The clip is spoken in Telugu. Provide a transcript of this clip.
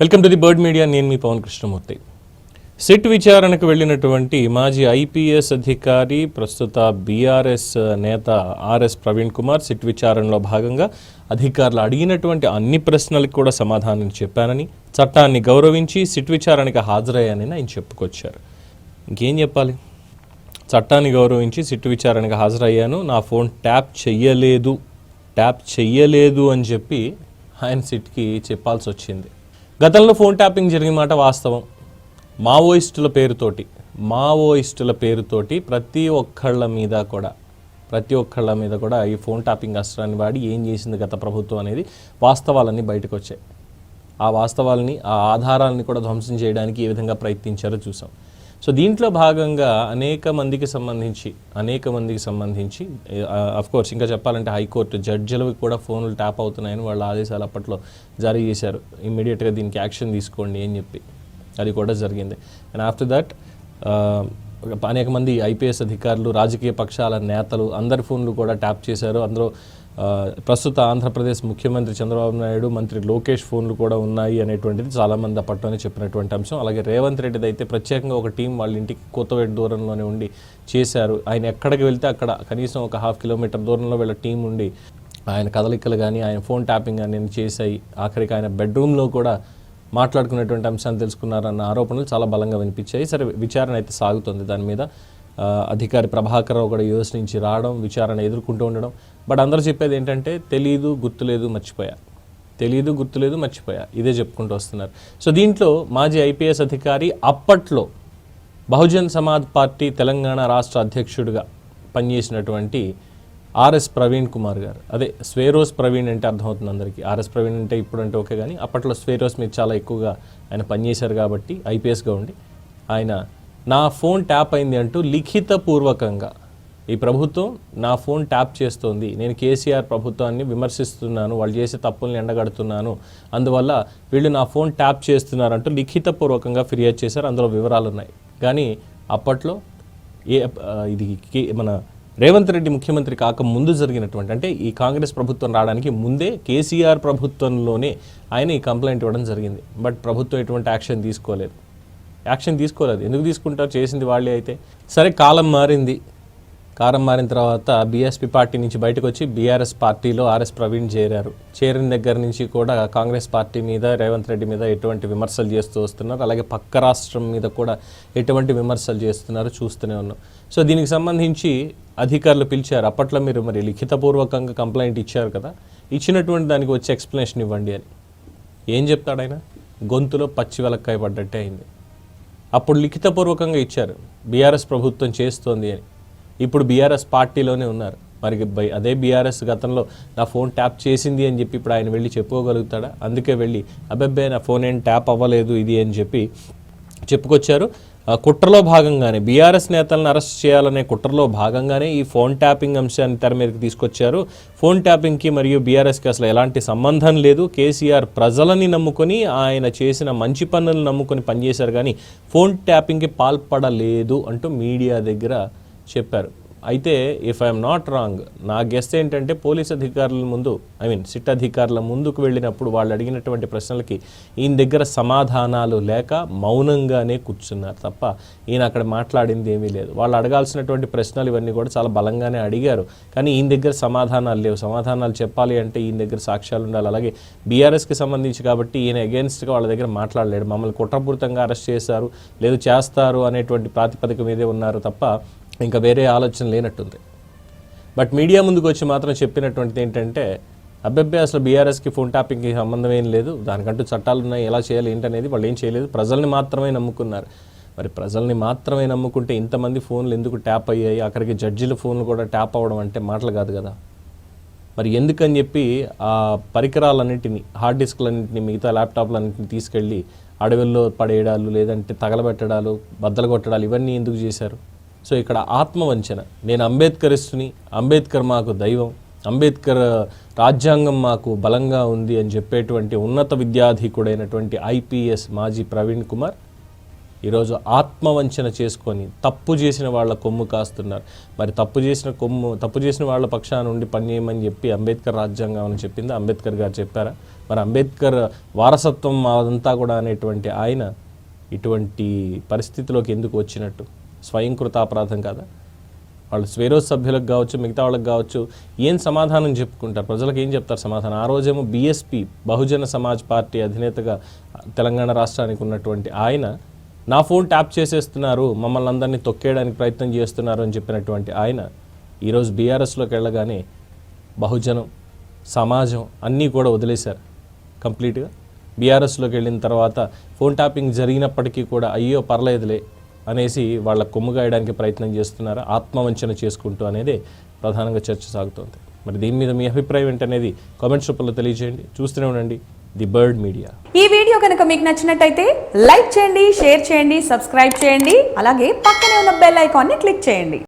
Welcome to the Bird Media. నేను మీ పవన్ కృష్ణమూర్తి. సిట్ విచారణకు వెళ్ళినటువంటి మాజీ ఐపీఎస్ అధికారి ప్రస్తుత బీఆర్ఎస్ నేత ఆర్ఎస్ ప్రవీణ్ కుమార్ సిట్ విచారణలో భాగంగా అధికారులు అడిగినటువంటి అన్ని ప్రశ్నలకు కూడా సమాధానం చెప్పానని చట్టాన్ని గౌరవించి సిట్ విచారణకు హాజరయ్యానని ఆయన చెప్పుకొచ్చారు. ఇంకేం చెప్పాలి? చట్టాన్ని గౌరవించి సిట్టు విచారణకు హాజరయ్యాను. నా ఫోన్ ట్యాప్ చెయ్యలేదు. ట్యాప్ చెయ్యలేదు అని చెప్పి ఆయన సిట్కి చెప్పాల్సి వచ్చింది. గతంలో ఫోన్ ట్యాపింగ్ జరిగిన మాట వాస్తవం. మావోయిస్టుల పేరుతోటి మావోయిస్టుల పేరుతోటి ప్రతి ఒక్కళ్ళ మీద కూడా ప్రతి ఒక్కళ్ళ మీద కూడా ఈ ఫోన్ ట్యాపింగ్ అస్త్రాన్ని వాడి ఏం చేసింది గత ప్రభుత్వం అనేది వాస్తవాలన్నీ బయటకు వచ్చాయి ఆ వాస్తవాలని ఆ ఆధారాలని కూడా ధ్వంసం చేయడానికి ఏ విధంగా ప్రయత్నించారో చూసాం. సో దీంట్లో భాగంగా అనేక మందికి సంబంధించి అనేక మందికి సంబంధించి కోర్స్ ఇంకా చెప్పాలంటే హైకోర్టు జడ్జిలకు కూడా ఫోన్లు ట్యాప్ అవుతున్నాయని వాళ్ళ ఆదేశాలు అప్పట్లో జారీ చేశారు. ఇమ్మీడియట్గా దీనికి యాక్షన్ తీసుకోండి అని చెప్పి. అది కూడా జరిగింది. అండ్ ఆఫ్టర్ దట్ అనేక మంది ఐపీఎస్ అధికారులు రాజకీయ పక్షాల నేతలు అందరి ఫోన్లు కూడా ట్యాప్ చేశారు. అందులో ప్రస్తుత ఆంధ్రప్రదేశ్ ముఖ్యమంత్రి చంద్రబాబు నాయుడు మంత్రి లోకేష్ ఫోన్లు కూడా ఉన్నాయి అనేటువంటిది చాలామంది అప్పట్లోనే చెప్పినటువంటి అంశం. అలాగే రేవంత్ రెడ్డిది అయితే ప్రత్యేకంగా ఒక టీం వాళ్ళ ఇంటికి కొత్తవేటి దూరంలోనే ఉండి చేశారు. ఆయన ఎక్కడికి వెళ్తే అక్కడ కనీసం ఒక హాఫ్ కిలోమీటర్ దూరంలో వీళ్ళ టీం ఉండి ఆయన కదలికలు కానీ ఆయన ఫోన్ ట్యాపింగ్ కానీ చేశాయి. ఆఖరికి ఆయన బెడ్రూమ్లో కూడా మాట్లాడుకునేటువంటి అంశాన్ని తెలుసుకున్నారన్న ఆరోపణలు చాలా బలంగా వినిపించాయి. సరే విచారణ అయితే సాగుతుంది దాని మీద. అధికారి ప్రభాకర్ రావు కూడా యూఎస్ నుంచి రావడం విచారణ ఎదుర్కొంటూ ఉండడం. బట్ అందరూ చెప్పేది ఏంటంటే తెలీదు గుర్తులేదు మర్చిపోయా. తెలీదు గుర్తులేదు మర్చిపోయా. ఇదే చెప్పుకుంటూ వస్తున్నారు. సో దీంట్లో మాజీ ఐపీఎస్ అధికారి అప్పట్లో బహుజన్ సమాజ్ పార్టీ తెలంగాణ రాష్ట్ర అధ్యక్షుడిగా పనిచేసినటువంటి ఆర్ఎస్ ప్రవీణ్ కుమార్ గారు. అదే స్వేరోస్ ప్రవీణ్ అంటే అర్థమవుతుంది అందరికీ. ఆర్ఎస్ ప్రవీణ్ అంటే ఇప్పుడు అంటే ఓకే కానీ అప్పట్లో స్వేరోస్ మీరు చాలా ఎక్కువగా ఆయన పనిచేశారు కాబట్టి ఐపీఎస్గా ఉండి ఆయన నా ఫోన్ ట్యాప్ అయింది అంటూ లిఖితపూర్వకంగా ఈ ప్రభుత్వం నా ఫోన్ ట్యాప్ చేస్తోంది. నేను కేసీఆర్ ప్రభుత్వాన్ని విమర్శిస్తున్నాను వాళ్ళు చేసే తప్పుల్ని ఎండగడుతున్నాను. అందువల్ల వీళ్ళు నా ఫోన్ ట్యాప్ చేస్తున్నారంటూ లిఖితపూర్వకంగా ఫిర్యాదు చేశారు. అందులో వివరాలు ఉన్నాయి కానీ అప్పట్లో ఏ ఇది మన రేవంత్ రెడ్డి ముఖ్యమంత్రి కాక ముందు జరిగినటువంటి అంటే ఈ కాంగ్రెస్ ప్రభుత్వం రావడానికి ముందే కేసీఆర్ ప్రభుత్వంలోనే ఆయన ఈ కంప్లైంట్ ఇవ్వడం జరిగింది. బట్ ప్రభుత్వం ఎటువంటి యాక్షన్ తీసుకోలేదు. యాక్షన్ తీసుకోలేదు. ఎందుకు తీసుకుంటారు? చేసింది వాళ్ళే అయితే. సరే కాలం మారింది. కారం మారిన తర్వాత బీఎస్పీ పార్టీ నుంచి బయటకు వచ్చి బీఆర్ఎస్ పార్టీలో ఆర్ఎస్ ప్రవీణ్ చేరారు. చేరిన దగ్గర నుంచి కూడా కాంగ్రెస్ పార్టీ మీద రేవంత్ రెడ్డి మీద ఎటువంటి విమర్శలు చేస్తూ వస్తున్నారు. అలాగే పక్క రాష్ట్రం మీద కూడా ఎటువంటి విమర్శలు చేస్తున్నారు చూస్తూనే ఉన్నాం. సో దీనికి సంబంధించి అధికారులు పిలిచారు. అప్పట్లో మీరు మరి లిఖితపూర్వకంగా కంప్లైంట్ ఇచ్చారు కదా. ఇచ్చినటువంటి దానికి వచ్చి ఎక్స్ప్లెనేషన్ ఇవ్వండి అని. ఏం చెప్తాడు ఆయన? గొంతులో పచ్చి వెలక్కాయ పడ్డట్టే అయింది. అప్పుడు లిఖితపూర్వకంగా ఇచ్చారు. బీఆర్ఎస్ ప్రభుత్వం చేస్తోంది అని. ఇప్పుడు బీఆర్ఎస్ పార్టీలోనే ఉన్నారు. మరి అదే బీఆర్ఎస్ గతంలో నా ఫోన్ ట్యాప్ చేసింది అని చెప్పి ఇప్పుడు ఆయన వెళ్ళి చెప్పుకోగలుగుతాడా? అందుకే వెళ్ళి అబ్బబ్బే నా ఫోన్ ఏం ట్యాప్ అవ్వలేదు ఇది అని చెప్పి చెప్పుకొచ్చారు. కుట్రలో భాగంగానే బీఆర్ఎస్ నేతలను అరెస్ట్ చేయాలనే కుట్రలో భాగంగానే ఈ ఫోన్ ట్యాపింగ్ అంశాన్ని తెర మీదకి తీసుకొచ్చారు. ఫోన్ ట్యాపింగ్కి మరియు బీఆర్ఎస్కి అసలు ఎలాంటి సంబంధం లేదు. కేసీఆర్ ప్రజలని నమ్ముకొని ఆయన చేసిన మంచి పనులను నమ్ముకొని పనిచేశారు కానీ ఫోన్ ట్యాపింగ్కి పాల్పడలేదు అంటూ మీడియా దగ్గర చెప్పారు. అయితే ఇఫ్ ఐఎమ్ నాట్ రాంగ్ నా గెస్ట్ ఏంటంటే పోలీస్ అధికారుల ముందు ఐ మీన్ సిట్ అధికారుల ముందుకు వెళ్ళినప్పుడు వాళ్ళు అడిగినటువంటి ప్రశ్నలకి ఈయన దగ్గర సమాధానాలు లేక మౌనంగానే కూర్చున్నారు తప్ప ఈయన అక్కడ మాట్లాడింది ఏమీ లేదు. వాళ్ళు అడగాల్సినటువంటి ప్రశ్నలు ఇవన్నీ కూడా చాలా బలంగానే అడిగారు. కానీ ఈయన దగ్గర సమాధానాలు లేవు. సమాధానాలు చెప్పాలి అంటే ఈయన దగ్గర సాక్ష్యాలు ఉండాలి. అలాగే బీఆర్ఎస్కి సంబంధించి కాబట్టి ఈయన అగేన్స్ట్గా వాళ్ళ దగ్గర మాట్లాడలేడు. మమ్మల్ని కుట్రపూరితంగా అరెస్ట్ చేశారు. లేదు చేస్తారు అనేటువంటి ప్రాతిపదిక మీదే ఉన్నారు తప్ప ఇంకా వేరే ఆలోచన లేనట్టుంది. బట్ మీడియా ముందుకు వచ్చి మాత్రం చెప్పినటువంటిది ఏంటంటే అభ్యర్థి అసలు బీఆర్ఎస్కి ఫోన్ ట్యాపింగ్కి సంబంధం ఏం లేదు. దానికంటూ చట్టాలు ఉన్నాయి ఎలా చేయాలి ఏంటనేది వాళ్ళు ఏం చేయలేదు. ప్రజల్ని మాత్రమే నమ్ముకున్నారు. మరి ప్రజల్ని మాత్రమే నమ్ముకుంటే ఇంతమంది ఫోన్లు ఎందుకు ట్యాప్ అయ్యాయి? అక్కడికి జడ్జిల ఫోన్లు కూడా ట్యాప్ అవ్వడం అంటే మాటలు కాదు కదా. మరి ఎందుకని చెప్పి ఆ పరికరాలన్నింటినీ హార్డ్ డిస్క్లన్నింటినీ మిగతా ల్యాప్టాప్లన్నింటినీ తీసుకెళ్ళి అడవుల్లో పడేయడాలు లేదంటే తగలబెట్టడాలు బద్దలు కొట్టడాలు ఇవన్నీ ఎందుకు చేశారు? సో ఇక్కడ ఆత్మవంచన. నేను అంబేద్కరిస్తుని అంబేద్కర్ మాకు దైవం అంబేద్కర్ రాజ్యాంగం మాకు బలంగా ఉంది అని చెప్పేటువంటి ఉన్నత విద్యాధికుడైనటువంటి ఐపీఎస్ మాజీ ప్రవీణ్ కుమార్ ఈరోజు ఆత్మవంచన చేసుకొని తప్పు చేసిన వాళ్ళ కొమ్ము కాస్తున్నారు. మరి తప్పు చేసిన కొమ్ము తప్పు చేసిన వాళ్ళ పక్షాన నుండి పనిచేయమని చెప్పి అంబేద్కర్ రాజ్యాంగం అని చెప్పింది. అంబేద్కర్ గారు చెప్పారా? మరి అంబేద్కర్ వారసత్వం అదంతా కూడా అనేటువంటి ఆయన ఇటువంటి పరిస్థితిలోకి ఎందుకు వచ్చినట్టు? స్వయంకృత అపరాధం కాదా? వాళ్ళు స్వేరోజ్ సభ్యులకు కావచ్చు మిగతా వాళ్ళకి కావచ్చు ఏం సమాధానం చెప్పుకుంటారు? ప్రజలకు ఏం చెప్తారు సమాధానం? ఆ రోజేమో బీఎస్పీ బహుజన సమాజ్ పార్టీ అధినేతగా తెలంగాణ రాష్ట్రానికి ఉన్నటువంటి ఆయన నా ఫోన్ ట్యాప్ చేసేస్తున్నారు మమ్మల్ని అందరినీ తొక్కేయడానికి ప్రయత్నం చేస్తున్నారు అని చెప్పినటువంటి ఆయన ఈరోజు బీఆర్ఎస్లోకి వెళ్ళగానే బహుజనం సమాజం అన్నీ కూడా వదిలేశారు కంప్లీట్గా. బీఆర్ఎస్లోకి వెళ్ళిన తర్వాత ఫోన్ ట్యాపింగ్ జరిగినప్పటికీ కూడా అయ్యో పర్లేదులే అనేసి వాళ్ళ కొమ్ము గాయడానికి ప్రయత్నం చేస్తున్నారు ఆత్మవంచన చేసుకుంటూ అనేది ప్రధానంగా చర్చ సాగుతోంది. మరి దీని మీద మీ అభిప్రాయం ఏంటనేది కామెంట్స్ రూపంలో తెలియజేయండి. చూస్తూనే ఉండండి ది బర్డ్ మీడియా. ఈ వీడియో కనుక మీకు నచ్చినట్టయితే లైక్ చేయండి షేర్ చేయండి సబ్స్క్రైబ్ చేయండి అలాగే పక్కనే ఉన్న బెల్ ఐకాన్ని క్లిక్ చేయండి.